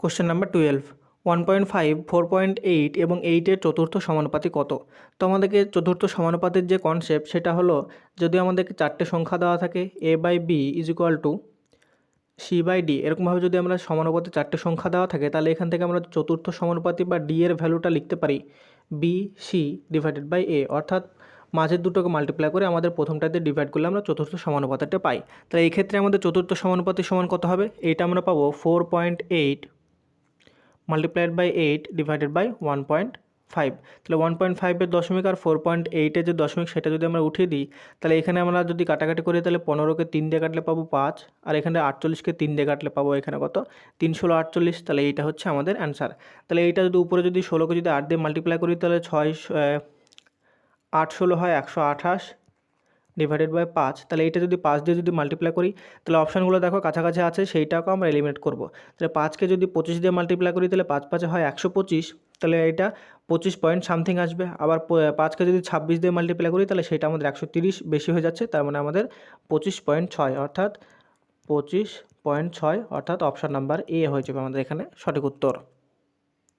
Question number twelve one point five four point eight এবং এইটের চতুর্থ সমানুপাতি কত? তো আমাদেরকে চতুর্থ সমানুপাতের যে কনসেপ্ট সেটা হলো, যদি আমাদেরকে চারটে সংখ্যা দেওয়া থাকে A by B is equal to C by D এরকমভাবে যদি আমরা সমানুপাতে চারটে সংখ্যা দেওয়া থাকে, তাহলে এখান থেকে আমরা চতুর্থ সমানুপাতি বা ডি এর ভ্যালুটা লিখতে পারি B C divided by A অর্থাৎ মাঝের দুটোকে মাল্টিপ্লাই করে আমাদের প্রথমটাতে ডিভাইড করলে আমরা চতুর্থ সমানুপাতিটা পাই। তাহলে এই ক্ষেত্রে আমাদের চতুর্থ সমানুপাতি সমান কত হবে? এইটা আমরা পাবো four point eight multiplied by eight divided by one point five তাহলে ওয়ান পয়েন্ট ফাইভের দশমিক আর ফোর পয়েন্ট এইটের যে দশমিক, সেটা যদি আমরা উঠিয়ে দিই, তাহলে এখানে আমরা যদি কাটাকাটি করি, তাহলে পনেরোকে তিন দিয়ে কাটলে পাবো পাঁচ, আর এখানে আটচল্লিশকে তিন দিয়ে কাটলে পাবো এখানে কত? তিন ষোলো আটচল্লিশ, তাহলে এইটা হচ্ছে আমাদের অ্যান্সার তাহলে এইটা যদি উপরে যদি ষোলোকে যদি আট দিয়ে মাল্টিপ্লাই করি, তাহলে ছয় আট ষোলো হয় একশো আঠাশ ডিভাইডেড বাই পাঁচ, তাহলে এইটা যদি পাঁচ দিয়ে যদি মাল্টিপ্লাই করি, তাহলে অপশানগুলো দেখো কাছাকাছি আছে সেইটাকেও আমরা এলিমিনেট করব। তাহলে পাঁচকে যদি পঁচিশ দিয়ে মাল্টিপ্লাই করি, তাহলে পাঁচ পাঁচে হয় একশো পঁচিশ, তাহলে এটা পঁচিশ পয়েন্ট সামথিং আসবে। আবার পাঁচকে যদি ছাব্বিশ দিয়ে মাল্টিপ্লাই করি, তাহলে সেটা আমাদের একশো তিরিশ বেশি হয়ে যাচ্ছে, তার মানে আমাদের পঁচিশ পয়েন্ট ছয়, অর্থাৎ পঁচিশ পয়েন্ট ছয়, অর্থাৎ অপশান নাম্বার এ হয়ে যাবে আমাদের এখানে সঠিক উত্তর।